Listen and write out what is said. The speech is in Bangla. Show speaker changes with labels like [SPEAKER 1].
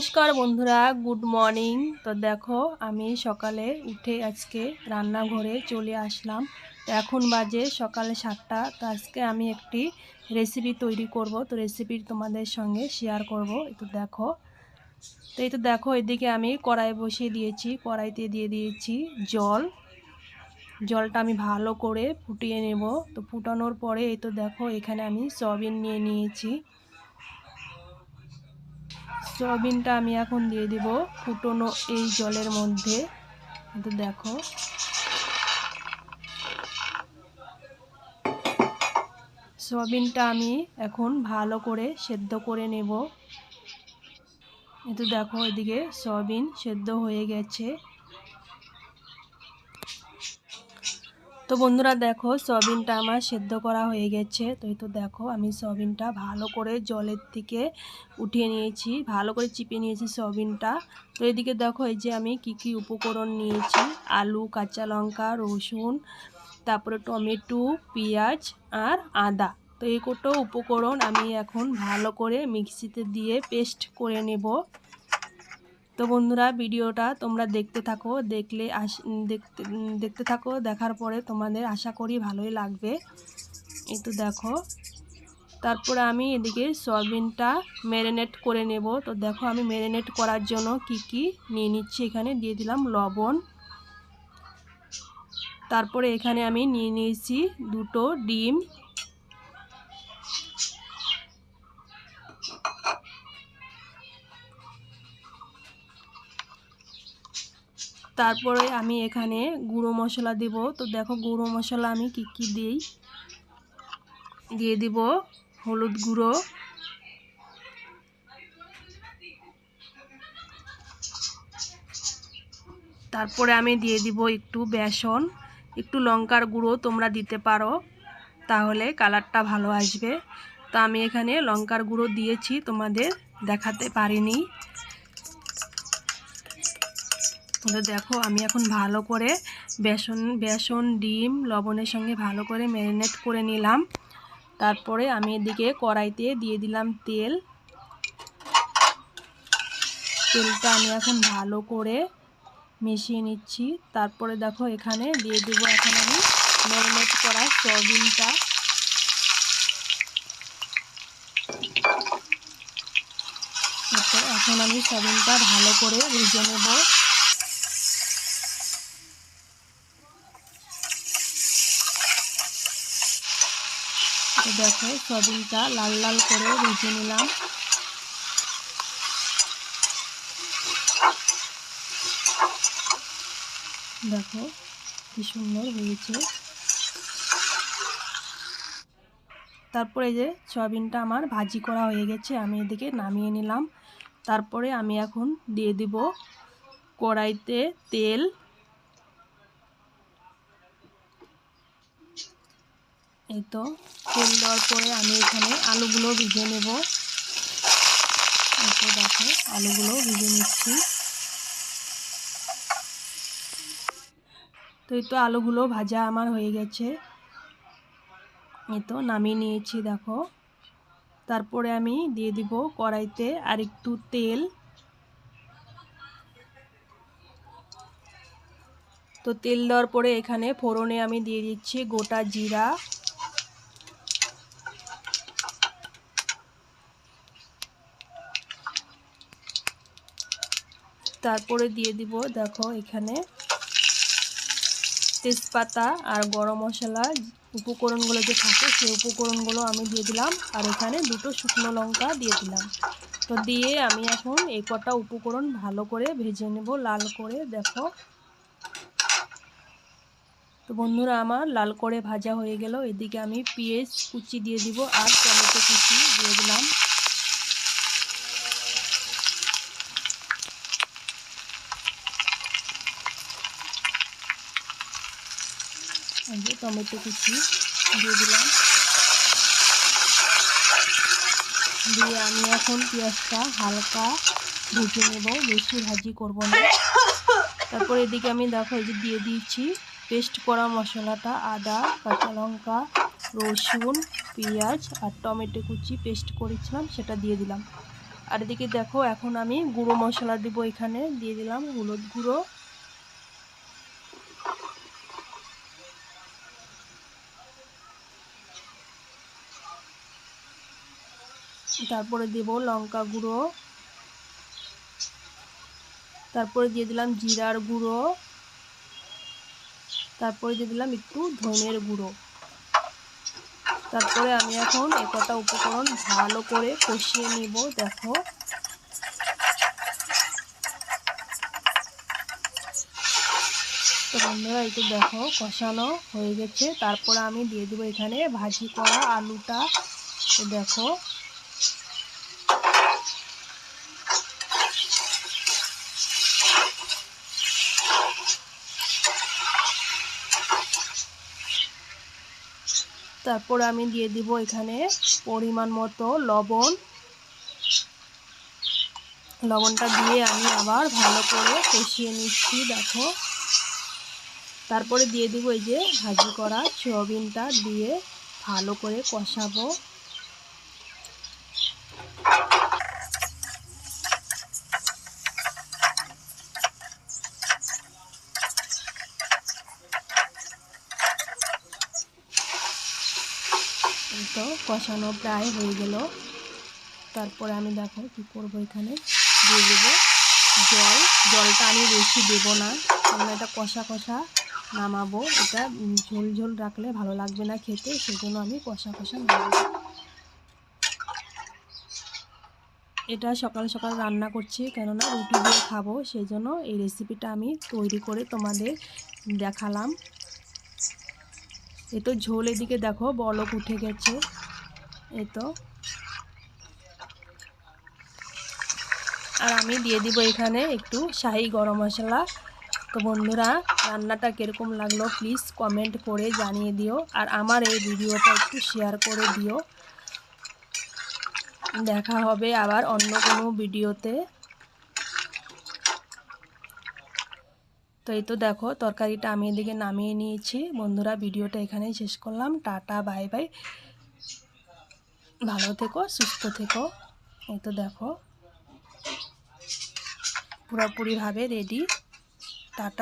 [SPEAKER 1] নমস্কার বন্ধুরা, গুড মর্নিং। তো দেখো, আমি সকালে উঠে আজকে রান্নাঘরে চলে আসলাম। তো এখন বাজে সকালে সাতটা। তো আজকে আমি একটি রেসিপি তৈরি করব। তো রেসিপি তোমাদের সঙ্গে শেয়ার করব। একটু দেখো। তো এই তো দেখো, এদিকে আমি কড়াই বসিয়ে দিয়েছি। কড়াইতে দিয়ে দিয়েছি জল। জলটা আমি ভালো করে ফুটিয়ে নেব। তো ফুটানোর পরে এই তো দেখো, এখানে আমি সয়াবিন নিয়ে নিয়েছি। সয়াবিনটা আমি এখন দিয়ে দিব ফুটনো এই জলের মধ্যে। কিন্তু দেখো। সয়াবিনটা আমি এখন ভালো করে সেদ্ধ করে নেব। কিন্তু দেখো এদিকে সয়াবিন সেদ্ধ হয়ে গেছে। তো বন্ধুরা দেখো সয়াবিনটা আমার সেদ্ধ করা হয়ে গেছে। তো এই তো দেখো আমি সয়াবিনটা ভালো করে জলের থেকে উঠিয়ে নিয়েছি, ভালো করে চিপে নিয়েছি সয়াবিনটা। তো এদিকে দেখো এই যে আমি কি কি উপকরণ নিয়েছি, আলু, কাঁচা লঙ্কা, রসুন, তারপরে টমেটো, পেঁয়াজ আর আদা। তো এই কটো উপকরণ আমি এখন ভালো করে মিক্সিতে দিয়ে পেস্ট করে নেব। তো বন্ধুরা, ভিডিওটা তোমরা দেখতে থাকো, দেখলে আস দেখতে দেখতে থাকো, দেখার পরে তোমাদের আশা করি ভালোই লাগবে। তো দেখো, তারপরে আমি এদিকে সয়াবিনটা ম্যারিনেট করে নেব। তো দেখো আমি ম্যারিনেট করার জন্য কি কি নিয়ে নিচ্ছি, এখানে দিয়ে দিলাম লবণ। তারপরে এখানে আমি নিয়ে নিয়েছি দুটো ডিম তারপরে আমি এখানে গুঁড়ো মশলা দেব। তো দেখো গুঁড়ো মশলা আমি কি কি দিই? দিয়ে দিব হলুদ গুঁড়ো। তারপরে আমি দিয়ে দিব একটু বেসন। একটু লঙ্কার গুঁড়ো তোমরা দিতে পারো, তাহলে কালারটা ভালো আসবে। তো আমি এখানে লঙ্কার গুঁড়ো দিয়েছি, তোমাদের দেখাতে পারিনি। তাহলে দেখো আমি এখন ভালো করে বেসন বেসন, ডিম, লবণের সঙ্গে ভালো করে ম্যারিনেট করে নিলাম। তারপরে আমি এদিকে কড়াইতে দিয়ে দিলাম তেল। তেলটা আমি এখন ভালো করে মিশিয়ে নিচ্ছি। তারপরে দেখো এখানে দিয়ে দেবো এখন আমি ম্যারিনেট করা সয়াবিনটা। এখন আমি সয়াবিনটা ভালো করে ভেজে নেব। দেখো সয়াবিনটা লাল লাল করে ভেজে নিলাম। দেখো কি সুন্দর হয়েছে। তারপরে যে সয়াবিনটা আমার ভাজি করা হয়ে গেছে, আমি এদিকে নামিয়ে নিলাম। তারপরে আমি এখন দিয়ে দিব কড়াইতে তেল এই তো, তেল দেওয়ার পরে আমি এখানে আলুগুলো ভিজে নেব। এই তো দেখো আলুগুলো ভিজে নিচ্ছি। তো এই তো আলুগুলো ভাজা আমার হয়ে গেছে। এই তো নামিয়ে নিয়েছি, দেখো। তারপরে আমি দিয়ে দিব কড়াইতে আর একটু তেল। তো তেল দেওয়ার পরে এখানে ফোড়নে আমি দিয়ে দিচ্ছি গোটা জিরা। তারপরে দিয়ে দিব, দেখো এখানে তেজপাতা আর গরম মশলা। উপকরণগুলো যে থাকে, সেই উপকরণগুলো আমি দিয়ে দিলাম। আর এখানে দুটো শুকনো লঙ্কা দিয়ে দিলাম। তো দিয়ে আমি এখন এই কটা উপকরণ ভালো করে ভেজে নেব, লাল করে, দেখো। তো বন্ধুরা, আমার লাল করে ভাজা হয়ে গেল। এদিকে আমি পেঁয়াজ কুচি দিয়ে দিব আর টমেটো কুচি দিয়ে দিলাম। যে টমেটো কুচি দিয়ে দিলাম। দিয়ে আমি এখন পেঁয়াজটা হালকা ভেজে নেব, বেশি ভাজি করব না। তারপর এদিকে আমি দেখো এই যে দিয়ে দিয়েছি পেস্ট করা মশলাটা, আদা, কাঁচা লঙ্কা, রসুন, পেঁয়াজ আর টমেটো কুচি পেস্ট করেছিলাম, সেটা দিয়ে দিলাম। আর এদিকে দেখো, এখন আমি গুঁড়ো মশলা দিব এখানে, দিয়ে দিলাম হলুদ গুঁড়ো। তারপরে দেব লঙ্কা গুঁড়ো। তারপরে দিয়ে দিলাম জিরার গুঁড়ো। তারপরে দিয়ে দিলাম একটু ধনের গুঁড়ো। তারপরে আমি এখন একটা উপকরণ ভালো করে কষিয়ে নিব, দেখো। তো বন্ধুরা একটু দেখো, কষানো হয়ে গেছে। তারপরে আমি দিয়ে দেবো এখানে ভাজি করা আলুটা। দেখো তারপর আমি দিয়ে দিব এখানে পরিমাণ মতো লবণ। লবণটা দিয়ে আমি আবার ভালো করে কষিয়ে নিচ্ছি, দেখো। তারপরে দিয়ে দিব এই যে ভাজি করা সয়াবিনটা দিয়ে ভালো করে কষাবো। তো কষানো প্রায় হয়ে গেল। তারপরে আমি দেখো কী করব এখানে। দিয়ে দেবো জল। জলটা আমি বেশি দেব না। কারণ এটা কষা কষা নামাবো। এটা ঝোল ঝোল রাখলে ভালো লাগবে না খেতে, সেজন্য আমি কষা কষা নামাবো। এটা সকাল সকাল রান্না করছি, কেননা রুটি দিয়ে খাব সেই জন্য এই রেসিপিটা আমি তৈরি করে তোমাদের দেখালাম। এ তো ঝোল এদিকে দেখো, বলক উঠে গেছে। এ তো। আর আমি দিয়ে দিব এখানে একটু শাহি গরম মশলা। তো বন্ধুরা, রান্নাটা কীরকম লাগল প্লিজ কমেন্ট করে জানিয়ে দিও। আর আমার এই ভিডিওটা একটু শেয়ার করে দিও। দেখা হবে আবার অন্য কোনো ভিডিওতে। তো এই তো দেখো, তরকারিটা আমি এদিকে নামিয়ে নিয়েছি। বন্ধুরা, ভিডিওটা এখানেই শেষ করলাম। Tata, bye bye. ভালো থেকো, সুস্থ থেকো। এই তো দেখো, পুরোপুরিভাবে রেডি টাটা।